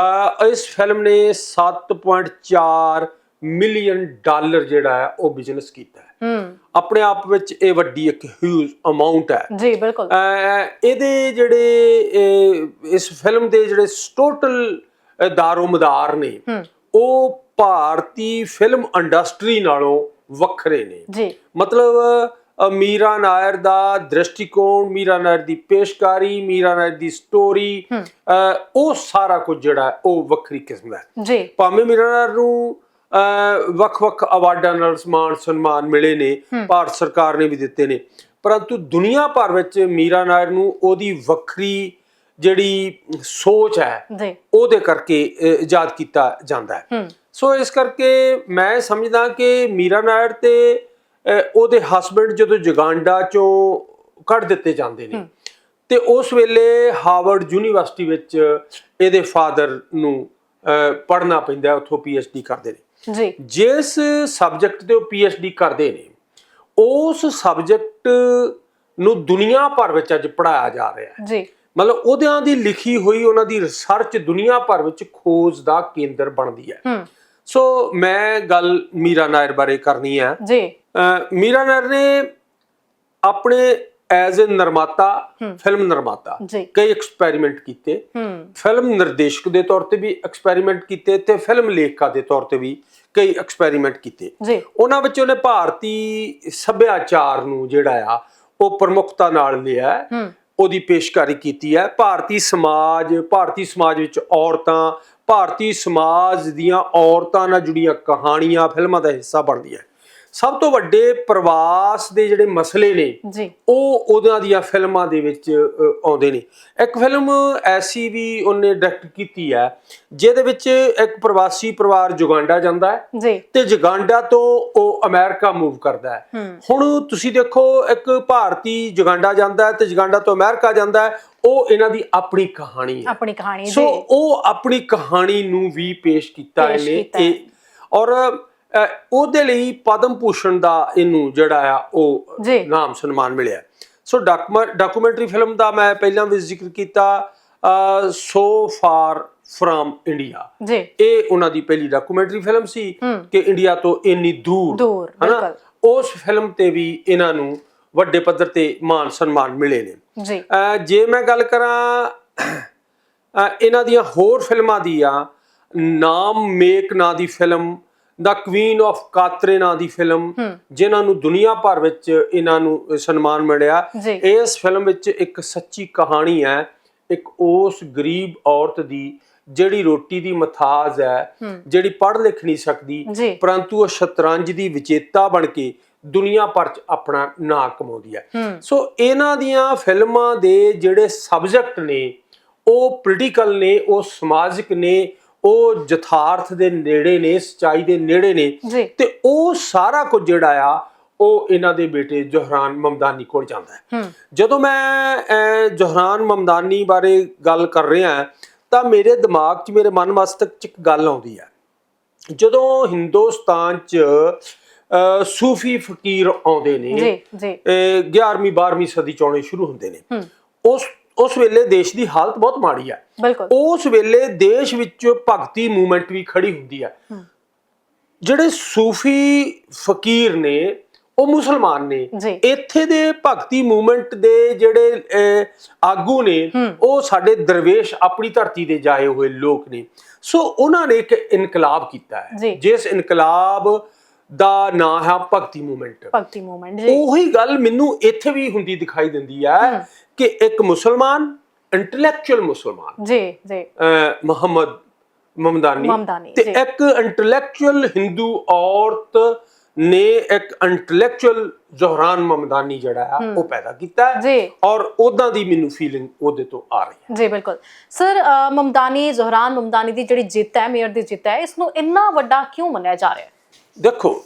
ਇਸ ਫਿਲਮ ਨੇ 7.4 ਮਿਲੀਅਨ ਡਾਲਰ ਜਿਹੜਾ ਹੈ ਉਹ ਬਿਜ਼ਨਸ ਕੀਤਾ ਹੈ। ਹੂੰ। ਆਪਣੇ ਆਪ ਵਿੱਚ ਇਹ ਵੱਡੀ ਇੱਕ ਹਿਊਜ ਅਮਾਉਂਟ ਹੈ। ਜੀ ਬਿਲਕੁਲ। ਇਹਦੇ ਜਿਹੜੇ ਇਸ ਫਿਲਮ ਦੇ ਜਿਹੜੇ ਟੋਟਲ ਦਾਰੋਮਦਾਰ ਨੇ ਉਹ ਭਾਰਤੀ ਫਿਲਮ ਇੰਡਸਟਰੀ ਨਾਲੋਂ ਵੱਖਰੇ ਨੇ। ਜੀ। ਮਤਲਬ ਮੀਰਾ ਨਾਇਰ ਦਾ ਦ੍ਰਿਸ਼ਟੀਕੋਣ ਮੀਰਾ ਨਾਇਰ ਦੀ ਪੇਸ਼ਕਾਰੀ ਮੀਰਾ ਨਾਇਰ ਦੀ ਸਟੋਰੀ ਉਹ ਸਾਰਾ ਕੁਝ ਜਿਹੜਾ ਉਹ ਵੱਖਰੀ ਕਿਸਮ ਦਾ ਹੈ। ਜੀ। ਭਾਵੇਂ ਮੀਰਾ ਨਾਇਰ ਨੂੰ ਵੱਖ-ਵੱਖ ਅਵਾਰਡਾਂ ਨਾਲ ਸਮਾਨ ਸਨਮਾਨ ਮਿਲੇ ਨੇ ਭਾਰਤ ਸਰਕਾਰ ਨੇ ਵੀ ਦਿੱਤੇ ਨੇ ਪਰੰਤੂ ਦੁਨੀਆ ਭਰ ਵਿੱਚ ਮੀਰਾ ਨਾਇਰ ਨੂੰ ਉਹਦੀ ਵੱਖਰੀ ਜਿਹੜੀ ਸੋਚ ਹੈ ਉਹਦੇ ਕਰਕੇ ਇਜਾਦ ਕੀਤਾ ਜਾਂਦਾ ਹੈ। ਹੂੰ। ਸੋ ਇਸ ਕਰਕੇ ਮੈਂ ਸਮਝਦਾ ਕਿ ਮੀਰਾ ਨਾਇਰ ਤੇ ਉਹਦੇ ਹਸਬੰਡ ਜਦੋਂ ਜਗਾਂਡਾ ਚੋਂ ਕੱਢ ਦਿੱਤੇ ਜਾਂਦੇ ਨੇ ਤੇ ਉਸ ਵੇਲੇ ਹਾਰਵਰਡ ਯੂਨੀਵਰਸਿਟੀ ਵਿੱਚ ਇਹਦੇ ਫਾਦਰ ਨੂੰ ਪੜ੍ਹਨਾ ਪੈਂਦਾ ਉੱਥੋਂ ਡੀ ਕਰਦੇ ਨੇ। ਜੀ। ਜਿਸ ਸਬਜੈਕਟ ਤੇ ਉਹ ਡੀ ਕਰਦੇ ਨੇ ਉਸ ਸਬਜੈਕਟ ਨੂੰ ਦੁਨੀਆ ਭਰ ਵਿੱਚ ਅੱਜ ਪੜਾਇਆ ਜਾ ਰਿਹਾ ਹੈ। ਜੀ। ਮਤਲਬ ਉਹਦਿਆਂ ਦੀ ਲਿਖੀ ਹੋਈ ਉਹਨਾਂ ਦੀ ਰਿਸਰਚ ਦੁਨੀਆ ਭਰ ਵਿੱਚ ਖੋਜ ਦਾ ਕੇਂਦਰ ਬਣਦੀ ਹੈ। ਹੂੰ। ਸੋ ਮੈਂ ਗੱਲ ਮੀਰਾ ਨਾਇਰ ਬਾਰੇ ਕਰਨੀ ਹੈ। ਜੀ। ਮੀਰਾ ਨਾਇਰ ਨੇ ਆਪਣੇ ਐਜ਼ ਅ ਨਿਰਮਾਤਾ ਫਿਲਮ ਨਿਰਮਾਤਾ ਕਈ ਐਕਸਪੈਰੀਮੈਂਟ ਕੀਤੇ। ਫਿਲਮ ਨਿਰਦੇਸ਼ਕ ਦੇ ਤੌਰ ਤੇ ਵੀ ਐਕਸਪੈਰੀਮੈਂਟ ਕੀਤੇ ਤੇ ਫਿਲਮ ਲੇਖਕਾਂ ਦੇ ਤੌਰ ਤੇ ਵੀ ਕਈ ਐਕਸਪੈਰੀਮੈਂਟ ਕੀਤੇ। ਉਹਨਾਂ ਵਿੱਚ ਉਹਨੇ ਭਾਰਤੀ ਸੱਭਿਆਚਾਰ ਨੂੰ ਜਿਹੜਾ ਆ ਉਹ ਪ੍ਰਮੁੱਖਤਾ ਨਾਲ ਲਿਆ। ਉਹਦੀ ਪੇਸ਼ਕਾਰੀ ਕੀਤੀ ਹੈ। ਭਾਰਤੀ ਸਮਾਜ ਭਾਰਤੀ ਸਮਾਜ ਵਿੱਚ ਔਰਤਾਂ ਭਾਰਤੀ ਸਮਾਜ ਦੀਆਂ ਔਰਤਾਂ ਨਾਲ ਜੁੜੀਆਂ ਕਹਾਣੀਆਂ ਫਿਲਮਾਂ ਦਾ ਹਿੱਸਾ ਬਣਦੀਆਂ। ਸਭ ਤੋਂ ਵੱਡੇ ਪ੍ਰਵਾਸ ਦੇ ਜਿਹੜੇ ਮਸਲੇ ਨੇ ਜੀ। ਉਹ ਉਹਨਾਂ ਦੀਆਂ ਫਿਲਮਾਂ ਦੇ ਵਿੱਚ ਆਉਂਦੇ ਨੇ। ਇੱਕ ਫਿਲਮ ਐਸੀ ਵੀ ਉਹਨੇ ਡਾਇਰੈਕਟ ਕੀਤੀ ਹੈ ਜਿਹਦੇ ਵਿੱਚ ਇੱਕ ਪ੍ਰਵਾਸੀ ਪਰਿਵਾਰ ਜੁਗਾਂਡਾ ਜਾਂਦਾ ਹੈ ਤੇ ਜਗਾਂਡਾ ਤੋਂ ਉਹ ਅਮਰੀਕਾ ਮੂਵ ਕਰਦਾ ਹੈ। ਹੁਣ ਤੁਸੀਂ ਦੇਖੋ ਇੱਕ ਭਾਰਤੀ ਜਗਾਂਡਾ ਜਾਂਦਾ ਹੈ ਤੇ ਜਗਾਂਡਾ ਤੋਂ ਅਮਰੀਕਾ ਜਾਂਦਾ ਹੈ ਉਹ ਇਹਨਾਂ ਦੀ ਆਪਣੀ ਕਹਾਣੀ ਹੈ। ਆਪਣੀ ਕਹਾਣੀ ਸੋ ਉਹ ਆਪਣੀ ਕਹਾਣੀ ਨੂੰ ਵੀ ਪੇਸ਼ ਕੀਤਾ ਇਹਨੇ ਔਰ ਉਹਦੇ ਲਈ ਪਦਮ ਭੂਸ਼ਣ ਦਾ ਇਹਨੂੰ ਜਿਹੜਾ ਆ ਉਹ। ਨਾਮ ਸਨਮਾਨ ਮਿਲਿਆ ਸੋ ਡਾਕੂਮੈਂਟਰੀ ਫਿਲਮ ਦਾ ਮੈਂ ਪਹਿਲਾਂ ਵੀ ਜ਼ਿਕਰ ਕੀਤਾ ਸੋ ਫਾਰ ਫਰਮ ਇੰਡੀਆ ਜੀ ਇਹ ਉਹਨਾਂ ਦੀ ਪਹਿਲੀ ਡਾਕੂਮੈਂਟਰੀ ਫਿਲਮ ਸੀ। ਕਿ ਇੰਡੀਆ ਤੋਂ ਇੰਨੀ ਦੂਰ ਹਨਾ? ਉਸ ਫਿਲਮ ਤੇ ਵੀ ਇਹਨਾਂ ਨੂੰ ਵੱਡੇ ਪੱਧਰ ਤੇ ਮਾਨ ਸਨਮਾਨ ਮਿਲੇ ਨੇ ਜੀ ਜੇ ਮੈਂ ਗੱਲ ਕਰਾਂ ਇਹਨਾਂ ਦੀਆਂ ਹੋਰ ਫਿਲਮਾਂ ਦੀ ਆ ਨਾਮ ਮੇਕ ਨਾਂ ਦੀ ਫਿਲਮ ਦਾ ਕੁਈਨ ਆਫ ਕਾਤਰੇ ਨਾਂ ਦੀ ਫਿਲਮ ਜਿਨ੍ਹਾਂ ਨੂੰ ਦੁਨੀਆ ਭਰ ਵਿੱਚ ਇਹਨਾਂ ਨੂੰ ਸਨਮਾਨ ਮਿਲਿਆ। ਇਸ ਫਿਲਮ ਵਿੱਚ ਇੱਕ ਸੱਚੀ ਕਹਾਣੀ ਹੈ ਇੱਕ ਉਸ ਗਰੀਬ ਔਰਤ ਦੀ ਜਿਹੜੀ ਰੋਟੀ ਦੀ ਮਥਾਜ ਹੈ ਜਿਹੜੀ ਪੜ੍ਹ ਲਿਖ ਨਹੀਂ ਸਕਦੀ ਪਰੰਤੂ ਉਹ ਸ਼ਤਰੰਜ ਦੀ ਵਿਜੇਤਾ ਬਣ ਕੇ ਦੁਨੀਆ ਭਰ ਚ ਆਪਣਾ ਨਾਂ ਕਮਾਉਂਦੀ ਹੂੰ। ਸੋ ਇਹਨਾਂ ਦੀਆਂ ਫਿਲਮਾਂ ਦੇ ਜਿਹੜੇ ਸਬਜੈਕਟ ਨੇ ਉਹ ਪੋਲੀਟੀਕਲ ਨੇ ਉਹ ਸਮਾਜਿਕ ਨੇ ਉਹ ਯਥਾਰਥ ਦੇ ਨੇੜੇ ਨੇ ਸਚਾਈ ਦੇ ਨੇੜੇ ਨੇ ਤੇ ਉਹ ਸਾਰਾ ਕੁਝ ਜਿਹੜਾ ਆ ਉਹ ਇਹਨਾਂ ਦੇ ਬੇਟੇ ਜੋਹਰਾਨ ਮਮਦਾਨੀ ਕੋਲ ਜਾਂਦਾ ਹੈ। ਜਦੋਂ ਮੈਂ ਜੋਹਰਾਨ ਮਮਦਾਨੀ ਬਾਰੇ ਗੱਲ ਕਰ ਰਿਹਾ ਤਾਂ ਮੇਰੇ ਦਿਮਾਗ 'ਚ ਮੇਰੇ ਮਨ ਮਸਤਕ 'ਚ ਇੱਕ ਗੱਲ ਆਉਂਦੀ ਹੈ। ਜਦੋਂ ਹਿੰਦੁਸਤਾਨ 'ਚ ਸੂਫੀ ਫਕੀਰ ਆਉਂਦੇ ਨੇ ਜੀ ਜੀ। ਇਹ 11ਵੀਂ 12ਵੀਂ ਸਦੀ ਚ ਆਉਣੇ ਸ਼ੁਰੂ ਹੁੰਦੇ ਨੇ ਉਸ ਉਸ ਵੇਲੇ ਦੇਸ਼ ਦੀ ਹਾਲਤ ਬਹੁਤ ਮਾੜੀ ਹੈ ਬਿਲਕੁਲ। ਉਸ ਵੇਲੇ ਦੇਸ਼ ਵਿੱਚ ਭਗਤੀ ਮੂਵਮੈਂਟ ਵੀ ਖੜੀ ਹੁੰਦੀ ਹੈ। ਜਿਹੜੇ ਸੂਫੀ ਫਕੀਰ ਨੇ ਉਹ ਮੁਸਲਮਾਨ ਨੇ। ਇੱਥੇ ਦੇ ਭਗਤੀ ਮੂਵਮੈਂਟ ਦੇ ਜਿਹੜੇ ਆਗੂ ਨੇ। ਉਹ ਸਾਡੇ ਦਰਵੇਸ਼ ਆਪਣੀ ਧਰਤੀ ਦੇ ਜਾਏ ਹੋਏ ਲੋਕ ਨੇ। ਸੋ ਉਹਨਾਂ ਨੇ ਇੱਕ ਇਨਕਲਾਬ ਕੀਤਾ। ਹੈ। ਜਿਸ ਇਨਕਲਾਬ ਦਾ ਨਾਂ ਹੈ ਭਗਤੀ ਮੂਵਮੈਂਟ ਭਗਤੀ ਮੂਵਮੈਂਟ ਜੀ। ਉਹੀ ਗੱਲ ਮੈਨੂੰ ਇੱਥੇ ਵੀ ਹੁੰਦੀ ਦਿਖਾਈ ਦਿੰਦੀ ਹੈ। ਕਿ ਇੱਕ ਮੁਸਲਮਾਨ ਇੰਟੈਲੈਕਚੁਅਲ ਮੁਸਲਮਾਨ ਜੀ ਜੀ। ਮੁਹੰਮਦ ਮਮਦਾਨੀ ਤੇ। ਇੱਕ ਇੰਟੈਲੈਕਚੁਅਲ ਹਿੰਦੂ ਔਰਤ ਨੇ ਇੱਕ ਇੰਟੈਲੈਕਚੁਅਲ ਜ਼ੋਹਰਾਨ ਮਮਦਾਨੀ ਜਿਹੜਾ ਆ ਉਹ ਪੈਦਾ ਕੀਤਾ ਜੀ। ਔਰ ਉਦਾਂ ਦੀ ਮੈਨੂੰ ਫੀਲਿੰਗ ਉਹਦੇ ਤੋਂ ਆ ਰਹੀ ਹੈ। ਜੀ ਬਿਲਕੁਲ। ਸਰ ਮਮਦਾਨੀ ਜ਼ੋਹਰਾਨ ਮਮਦਾਨੀ ਦੀ ਜਿਹੜੀ ਜਿੱਤ ਹੈ ਮੇਅਰ ਦੀ ਜਿੱਤ ਹੈ ਇਸ ਨੂੰ ਇੰਨਾ ਵੱਡਾ ਕਿਉਂ ਮੰਨਿਆ ਜਾ ਰਿਹਾ ਹੈ? ਦੇਖੋ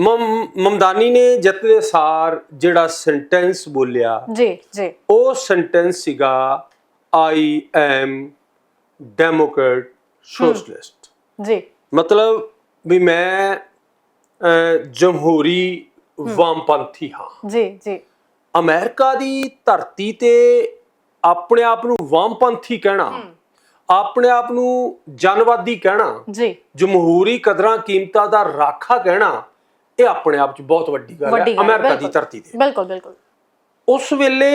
ਮਮਦਾਨੀ ਨੇ ਜਿੱਤ ਦੇ ਸਾਰ ਜਿਹੜਾ ਸੈਂਟੈਂਸ ਬੋਲਿਆ ਜੀ ਜੀ। ਉਹ ਸੈਂਟੈਂਸ ਸੀਗਾ ਆਈ ਐਮ ਡੈਮੋਕ੍ਰੇਟ ਸੋਸ਼ਲਿਸਟ ਜੀ। ਮਤਲਬ ਵੀ ਮੈਂ ਜਮਹੂਰੀ ਵਾਮਪੰਥੀ ਹਾਂ। ਜੀ ਜੀ। ਅਮਰੀਕਾ ਦੀ ਧਰਤੀ ਤੇ ਆਪਣੇ ਆਪ ਨੂੰ ਵਾਮਪੰਥੀ ਕਹਿਣਾ ਆਪਣੇ ਆਪ ਨੂੰ ਜਨਵਾਦੀ ਕਹਿਣਾ ਜੀ। ਜਮਹੂਰੀ ਕਦਰਾਂ ਕੀਮਤਾਂ ਦਾ ਰਾਖਾ ਕਹਿਣਾ ਇਹ ਆਪਣੇ ਆਪ 'ਚ ਬਹੁਤ ਵੱਡੀ ਗੱਲ ਵੱਡੀ ਹੈ ਗੱਲ ਹੈ, ਅਮਰੀਕਾ ਦੀ ਬਿਲਕੁਲ। ਧਰਤੀ ਤੇ ਬਿਲਕੁਲ ਬਿਲਕੁਲ ਉਸ ਵੇਲੇ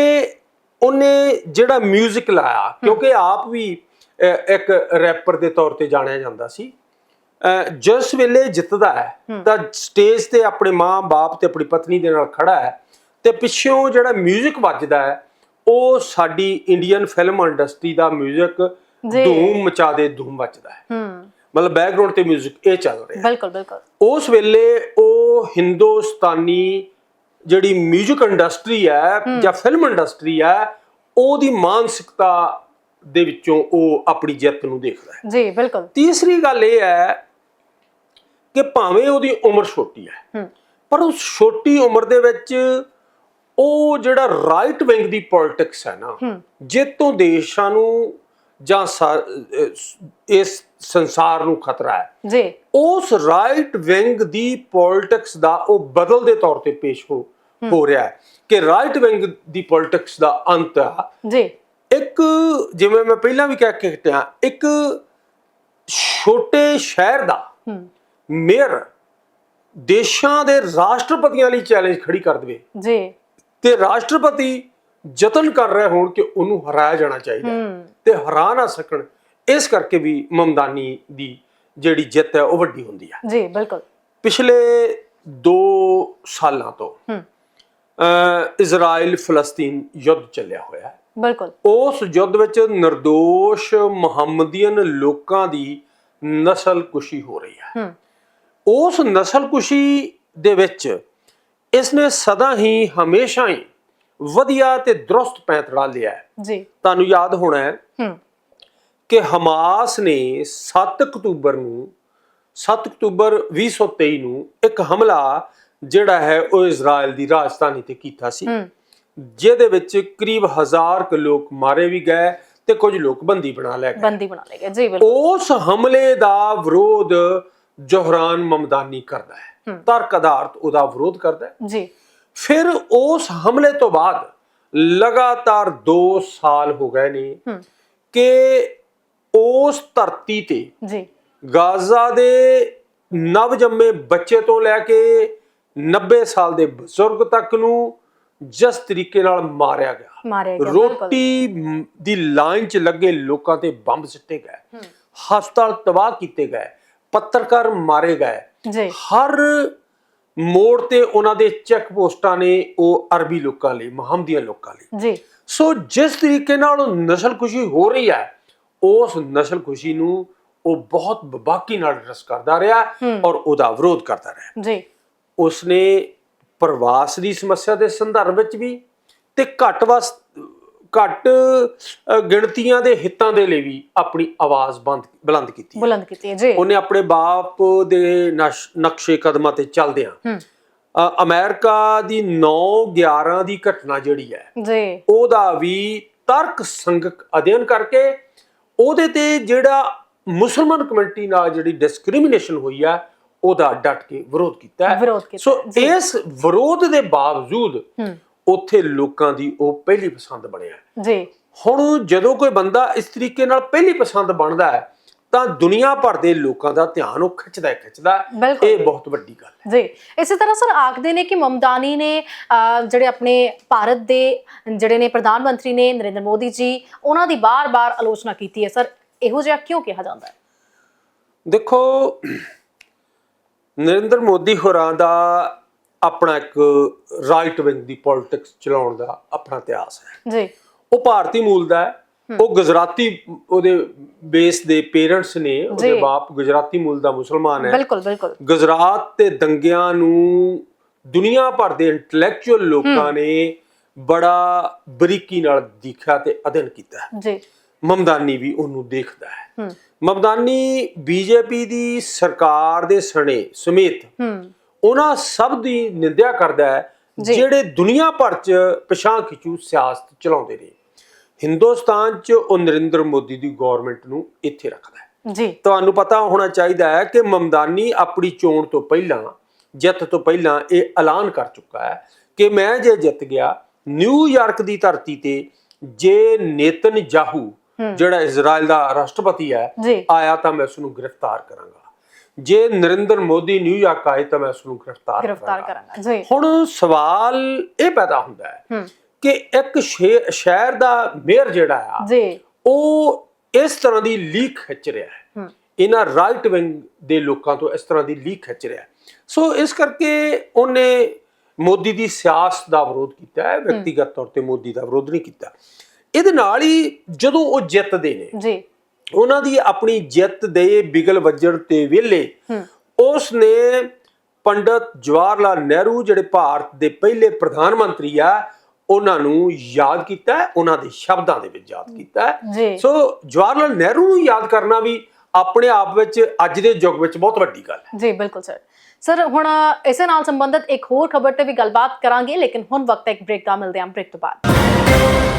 ਉਹਨੇ ਜਿਹੜਾ 뮤직 ਲਾਇਆ ਕਿਉਂਕਿ ਆਪ ਵੀ ਅਹ, ਇੱਕ ਰੈਪਰ ਦੇ ਤੌਰ ਤੇ ਜਾਣਿਆ ਜਾਂਦਾ ਸੀ ਅਹ, ਜਿਸ ਵੇਲੇ ਜਿੱਤਦਾ ਹੈ ਤਾਂ ਸਟੇਜ ਤੇ ਆਪਣੇ ਮਾਂ-ਬਾਪ ਤੇ ਆਪਣੀ ਪਤਨੀ ਦੇ ਨਾਲ ਖੜਾ ਹੈ ਤੇ ਪਿੱਛੋਂ ਜਿਹੜਾ 뮤직 ਵੱਜਦਾ ਹੈ ਉਹ ਸਾਡੀ ਇੰਡੀਅਨ ਫਿਲਮ ਇੰਡਸਟਰੀ ਦਾ 뮤직 ਜੀ। ਧੂਮ ਮਚਾ ਦੇ ਧੂਮ ਵੱਜਦਾ ਹੈ ਹੂੰ ਮਤਲਬ ਬੈਕਗ੍ਰਾਉਂਡ ਤੇ 뮤직 ਇਹ ਚੱਲ ਰਿਹਾ ਬਿਲਕੁਲ ਬਿਲਕੁਲ ਉਸ ਵੇਲੇ ਉਹ ਹਿੰਦੁਸਤਾਨੀ ਜਿਹੜੀ 뮤직 ਇੰਡਸਟਰੀ ਹੈ ਜਾਂ ਫਿਲਮ ਇੰਡਸਟਰੀ ਹੈ ਉਹਦੀ ਮਾਨਸਿਕਤਾ ਦੇ ਵਿੱਚੋਂ ਉਹ ਆਪਣੀ ਜਿੱਤ ਨੂੰ ਦੇਖਦਾ ਹੈ ਜੀ ਬਿਲਕੁਲ ਤੀਸਰੀ ਗੱਲ ਇਹ ਹੈ ਕਿ ਭਾਵੇਂ ਉਹਦੀ ਉਮਰ ਛੋਟੀ ਹੈ ਹੂੰ ਪਰ ਉਸ ਛੋਟੀ ਉਮਰ ਦੇ ਵਿੱਚ ਉਹ ਜਿਹੜਾ ਰਾਈਟ ਵਿੰਗ ਦੀ ਪੋਲਿਟਿਕਸ ਹੈ ਨਾ ਹੂੰ ਜਿੱਤੋਂ ਦੇਸ਼ਾਂ ਨੂੰ ਜਾਂ ਇਸ ਸੰਸਾਰ ਨੂੰ ਖਤਰਾ ਹੈ। ਜੀ। ਉਸ ਰਾਈਟ ਵਿੰਗ ਦੀ ਪੋਲਿਟਿਕਸ ਦਾ ਉਹ ਬਦਲ ਦੇ ਤੌਰ ਤੇ ਪੇਸ਼ ਹੋ ਹੋ। ਰਿਹਾ ਹੈ ਕਿ ਰਾਈਟ ਵਿੰਗ ਦੀ ਪੋਲਿਟਿਕਸ ਦਾ ਅੰਤ ਆ। ਜੀ। ਇੱਕ ਜਿਵੇਂ ਮੈਂ ਪਹਿਲਾਂ ਵੀ ਕਹਿ ਕੇ ਹਟਿਆ ਇੱਕ ਛੋਟੇ ਸ਼ਹਿਰ ਦਾ ਮੇਅਰ ਦੇਸ਼ਾਂ ਦੇ ਰਾਸ਼ਟਰਪਤੀਆਂ ਲਈ ਚੈਲੰਜ ਖੜੀ ਕਰ ਦੇਵੇ। ਜੀ। ਤੇ ਰਾਸ਼ਟਰਪਤੀ ਯਤਨ ਕਰ ਰਹੇ ਹੋਣ ਕਿ ਉਹਨੂੰ ਹਰਾਇਆ ਜਾਣਾ ਚਾਹੀਦਾ ਤੇ ਹਰਾ ਨਾ ਸਕਣ ਇਸ ਕਰਕੇ ਵੀ ਮਮਦਾਨੀ ਦੀ ਜਿਹੜੀ ਜਿੱਤ ਹੈ ਉਹ ਵੱਡੀ ਹੁੰਦੀ ਹੈ। ਜੀ ਬਿਲਕੁਲ। ਪਿਛਲੇ 2 ਸਾਲਾਂ ਤੋਂ ਇਜ਼ਰਾਈਲ ਫਲਸਤੀਨ ਯੁੱਧ ਚੱਲਿਆ ਹੋਇਆ ਹੈ। ਬਿਲਕੁਲ। ਉਸ ਯੁੱਧ ਵਿੱਚ નિર્ਦੋਸ਼ ਮੁਹੰਮਦੀਨ ਲੋਕਾਂ ਦੀ ਨਸਲਕੁਸ਼ੀ ਹੋ ਰਹੀ ਹੈ। ਉਸ ਨਸਲਕੁਸ਼ੀ ਦੇ ਵਿੱਚ ਇਸ ਨੇ ਸਦਾ ਹੀ ਹਮੇਸ਼ਾ ਹੀ ਵਧੀਆ ਤੇ ਦਰੁਸਤ ਪੈਂਤੜਾ ਲਿਆ ਜੀ। ਤੁਹਾਨੂੰ ਯਾਦ ਹੋਣਾ ਹੈ ਹੂੰ। ਕਿ ਹਮਾਸ ਨੇ 7 ਅਕਤੂਬਰ ਨੂੰ 7 ਅਕਤੂਬਰ 2023 ਨੂੰ ਇੱਕ ਹਮਲਾ ਜਿਹੜਾ ਹੈ ਉਹ ਇਜ਼ਰਾਈਲ ਦੀ ਰਾਜਧਾਨੀ ਤੇ ਕੀਤਾ ਸੀ। ਜਿਹਦੇ ਵਿੱਚ ਕਰੀਬ ਹਜ਼ਾਰ ਕੁ ਲੋਕ ਮਾਰੇ ਵੀ ਗਏ ਤੇ ਕੁਝ ਲੋਕ ਬੰਦੀ ਬਣਾ ਲੈ ਗਏ। ਬੰਦੀ ਬਣਾ ਲੇਗਾ ਜੀ ਬਿਲਕੁਲ। ਉਸ ਹਮਲੇ ਦਾ ਵਿਰੋਧ ਜੋਹਰਾਨ ਮਮਦਾਨੀ ਕਰਦਾ ਹੈ। ਹੂੰ। ਤਰਕ ਆਧਾਰਿਤ ਉਹਦਾ ਵਿਰੋਧ ਕਰਦਾ ਹੈ। ਜੀ। ਫਿਰ ਉਸ ਹਮਲੇ ਤੋਂ ਬਾਅਦ ਲਗਾਤਾਰ 2 ਸਾਲ ਹੋ ਗਏ ਨੇ ਕਿ ਉਸ ਧਰਤੀ ਤੇ ਜੀ। ਗਾਜ਼ਾ ਦੇ ਨਵਜੰਮੇ ਬੱਚੇ ਤੋਂ ਲੈ ਕੇ 90 ਸਾਲ ਦੇ ਬਜ਼ੁਰਗ ਤੱਕ ਨੂੰ ਜਿਸ ਤਰੀਕੇ ਨਾਲ ਮਾਰਿਆ ਗਿਆ। ਰੋਟੀ ਦੀ ਲਾਈਨ 'ਚ ਲੱਗੇ ਲੋਕਾਂ ਤੇ ਬੰਬ ਸਿੱਟੇ ਗਏ ਹਸਪਤਾਲ ਤਬਾਹ ਕੀਤੇ ਗਏ ਪੱਤਰਕਾਰ ਮਾਰੇ ਗਏ। ਜੀ। ਹਰ ਮੋੜ ਤੇ ਉਹਨਾਂ ਦੇ ਚੈੱਕ ਪੋਸਟਾਂ ਨੇ ਉਹ ਅਰਬੀ ਲੋਕਾਂ ਲਈ ਮੁਹੰਮਦੀਆਂ ਲੋਕਾਂ ਲਈ। ਜੀ। ਸੋ ਜਿਸ ਤਰੀਕੇ ਨਾਲ ਉਹ ਨਸਲਕੁਸ਼ੀ ਹੋ ਰਹੀ ਹੈ ਉਸ ਨਸਲਕੁਸ਼ੀ ਨੂੰ ਉਹ ਬਹੁਤ ਬਬਾਕੀ ਨਾਲ ਰਸ ਕਰਦਾ ਰਿਹਾ। ਔਰ ਉਹਦਾ ਵਿਰੋਧ ਕਰਦਾ ਰਿਹਾ। ਜੀ। ਉਸਨੇ ਪ੍ਰਵਾਸ ਦੀ ਸਮੱਸਿਆ ਦੇ ਸੰਦਰਭ ਵਿੱਚ ਵੀ ਤੇ ਘੱਟ ਵਸ ਘੱਟ ਗਿਣਤੀਆਂ ਦੇ ਹਿੱਤਾਂ ਦੇ ਲਈ ਵੀ ਆਪਣੀ ਆਵਾਜ਼ ਬੰਦ ਬੁਲੰਦ ਕੀਤੀ ਬੁਲੰਦ ਕੀਤੀ ਜੀ। ਉਹਨੇ ਆਪਣੇ ਬਾਪ ਦੇ ਨਕਸ਼ੇ ਕਦਮਾਂ ਤੇ ਚੱਲਦਿਆਂ ਅਮਰੀਕਾ ਦੀ 9/11 ਦੀ ਘਟਨਾ ਜਿਹੜੀ ਹੈ ਜੀ। ਉਹਦਾ ਵੀ ਤਰਕ ਸੰਗਕ ਅਧਿਐਨ ਕਰਕੇ ਉਹਦੇ ਤੇ ਜਿਹੜਾ ਮੁਸਲਮਾਨ ਕਮਿਊਨਿਟੀ ਨਾਲ ਜਿਹੜੀ ਡਿਸਕ੍ਰਿਮੀਨੇਸ਼ਨ ਹੋਈ ਆ ਉਹਦਾ ਡਟ ਕੇ ਵਿਰੋਧ ਕੀਤਾ ਹੈ। ਸੋ। ਇਸ ਵਿਰੋਧ ਦੇ ਬਾਵਜੂਦ ਉੱਥੇ ਲੋਕਾਂ ਦੀ ਉਹ ਪਹਿਲੀ ਪਸੰਦ ਬਣਿਆ ਜੀ। ਹੁਣ ਜਦੋਂ ਕੋਈ ਬੰਦਾ ਇਸ ਤਰੀਕੇ ਨਾਲ ਪਹਿਲੀ ਪਸੰਦ ਬਣਦਾ ਹੈ ਤਾਂ ਦੁਨੀਆ ਭਰ ਦੇ ਲੋਕਾਂ ਦਾ ਧਿਆਨ ਉਹ ਖਿੱਚਦਾ ਖਿੱਚਦਾ। ਇਹ ਬਹੁਤ ਵੱਡੀ ਗੱਲ ਹੈ। ਜੀ। ਇਸੇ ਤਰ੍ਹਾਂ ਸਰ ਆਖਦੇ ਨੇ ਕਿ ਮਮਦਾਨੀ ਨੇ ਜਿਹੜੇ ਆਪਣੇ ਭਾਰਤ ਦੇ ਜਿਹੜੇ ਨੇ ਪ੍ਰਧਾਨ ਮੰਤਰੀ ਨੇ ਨਰਿੰਦਰ ਮੋਦੀ ਜੀ ਉਹਨਾਂ ਦੀ ਬਾਰ-ਬਾਰ ਆਲੋਚਨਾ ਕੀਤੀ ਹੈ। ਸਰ ਇਹੋ ਜਿਹਾ ਕਿਉਂ ਕਿਹਾ ਜਾਂਦਾ ਹੈ? ਦੇਖੋ ਨਰਿੰਦਰ ਮੋਦੀ ਹੋਰਾਂ ਦਾ ਆਪਣਾ ਇੱਕ ਰਾਈਟ ਵਿੰਗ ਦੀ ਪੋਲਿਟਿਕਸ ਚਲਾਉਣ ਦਾ ਆਪਣਾ ਇਤਿਹਾਸ ਹੈ। ਜੀ। ਉਹ ਭਾਰਤੀ ਮੂਲ ਦਾ ਹੈ। ਉਹ ਗੁਜਰਾਤੀ ਉਹਦੇ ਬੇਸ ਦੇ ਪੇਰੈਂਟਸ ਨੇ ਉਹਦੇ। ਬਾਪ ਗੁਜਰਾਤੀ ਮੂਲ ਦਾ ਮੁਸਲਮਾਨ ਹੈ। ਬਿਲਕੁਲ ਬਿਲਕੁਲ। ਗੁਜਰਾਤ ਤੇ ਦੰਗਿਆਂ ਨੂੰ ਦੁਨੀਆ ਭਰ ਦੇ ਇੰਟੈਲੈਕਚੁਅਲ ਲੋਕਾਂ ਨੇ ਬੜਾ ਬਰੀਕੀ ਨਾਲ ਦੇਖਿਆ ਤੇ ਅਧਿਐਨ ਕੀਤਾ ਜੀ। ਮਮਦਾਨੀ ਵੀ ਉਹਨੂੰ ਦੇਖਦਾ ਹੈ। ਮਮਦਾਨੀ ਬੀਜੇਪੀ ਦੀ ਸਰਕਾਰ ਦੇ ਸਣੇ ਸਮੇਤ ਹੂੰ। ਉਹਨਾਂ ਸਭ ਦੀ ਨਿੰਦਿਆ ਕਰਦਾ ਹੈ। ਜਿਹੜੇ ਦੁਨੀਆ ਭਰ 'ਚ ਪਛਾਣ ਖਿਚੂ ਸਿਆਸਤ ਚਲਾਉਂਦੇ ਨੇ। ਹਿੰਦੁਸਤਾਨ 'ਚ ਉਹ ਨਰਿੰਦਰ ਮੋਦੀ ਦੀ ਗਵਰਨਮੈਂਟ ਨੂੰ ਇੱਥੇ ਰੱਖਦਾ ਹੈ। ਜੀ। ਤੁਹਾਨੂੰ ਪਤਾ ਹੋਣਾ ਚਾਹੀਦਾ ਹੈ ਕਿ ਮਮਦਾਨੀ ਆਪਣੀ ਚੋਣ ਤੋਂ ਪਹਿਲਾਂ ਜਿੱਤ ਤੋਂ ਪਹਿਲਾਂ ਇਹ ਐਲਾਨ ਕਰ ਚੁੱਕਾ ਹੈ ਕਿ ਮੈਂ ਜੇ ਜਿੱਤ ਗਿਆ ਨਿਊਯਾਰਕ ਦੀ ਧਰਤੀ ਤੇ ਜੇ ਨੇਤਨ ਯਾਹੂ ਜਿਹੜਾ ਇਜ਼ਰਾਈਲ ਦਾ ਰਾਸ਼ਟਰਪਤੀ ਹੈ ਆਇਆ ਤਾਂ ਮੈਂ ਉਸ ਨੂੰ ਗ੍ਰਿਫਤਾਰ ਕਰਾਂਗਾ। ਜੇ ਨਰਿੰਦਰ ਮੋਦੀ ਨਿਊਯਾਰਕ ਆਏ ਤਾਂ ਮੈਂ ਉਸ ਨੂੰ ਗ੍ਰਿਫਤਾਰ ਗ੍ਰਿਫਤਾਰ ਕਰਾਂਗਾ। ਜੀ। ਹੁਣ ਸਵਾਲ ਇਹ ਪੈਦਾ ਹੁੰਦਾ ਹੈ ਕਿ ਇੱਕ ਸ਼ਹਿਰ ਦਾ ਮੇਅਰ ਜਿਹੜਾ ਆ ਜੀ। ਉਹ ਇਸ ਤਰ੍ਹਾਂ ਦੀ ਲੀਕ ਖਿੱਚ ਰਿਹਾ ਹੈ। ਇਹਨਾਂ ਰਾਈਟ ਵਿੰਗ ਦੇ ਲੋਕਾਂ ਤੋਂ ਇਸ ਤਰ੍ਹਾਂ ਦੀ ਲੀਕ ਖਿੱਚ ਰਿਹਾ ਸੋ ਇਸ ਕਰਕੇ ਉਹਨੇ ਮੋਦੀ ਦੀ ਸਿਆਸਤ ਦਾ ਵਿਰੋਧ ਕੀਤਾ ਹੈ। ਵਿਅਕਤੀਗਤ ਤੌਰ ਤੇ ਮੋਦੀ ਦਾ ਵਿਰੋਧ ਨਹੀਂ ਕੀਤਾ। ਇਹਦੇ ਨਾਲ ਹੀ ਜਦੋਂ ਉਹ ਜਿੱਤਦੇ ਨੇ ਜੀ। ਉਹਨਾਂ ਦੀ ਆਪਣੀ ਜਿੱਤ ਦੇ ਬਿਗਲ ਵੱਜਣ ਤੇ ਵੇਲੇ ਉਸ ਨੇ ਪੰਡਤ ਜਵਾਹਰ ਲਾਲ ਨਹਿਰੂ ਜਿਹੜੇ ਭਾਰਤ ਦੇ ਪਹਿਲੇ ਪ੍ਰਧਾਨ ਮੰਤਰੀ ਆ ਉਹਨਾਂ ਨੂੰ ਯਾਦ ਕੀਤਾ ਉਹਨਾਂ ਦੇ ਸ਼ਬਦਾਂ ਦੇ ਵਿੱਚ ਯਾਦ ਕੀਤਾ। ਸੋ ਜਵਾਹਰ ਲਾਲ ਨਹਿਰੂ ਨੂੰ ਯਾਦ ਕਰਨਾ ਵੀ ਆਪਣੇ ਆਪ ਵਿੱਚ ਅੱਜ ਦੇ ਯੁੱਗ ਵਿੱਚ ਬਹੁਤ ਵੱਡੀ ਗੱਲ ਹੈ। ਜੀ ਬਿਲਕੁਲ ਸਰ। ਸਰ ਹੁਣ ਇਸੇ ਨਾਲ ਸੰਬੰਧਿਤ ਇੱਕ ਹੋਰ ਖਬਰ ਤੇ ਵੀ ਗੱਲਬਾਤ ਕਰਾਂਗੇ ਲੇਕਿਨ ਹੁਣ ਵਕਤ ਹੈ ਇੱਕ ਬ੍ਰੇਕ ਦਾ ਮਿਲਦੇ ਹਾਂ ਬ੍ਰੇਕ ਤੋਂ ਬਾਅਦ।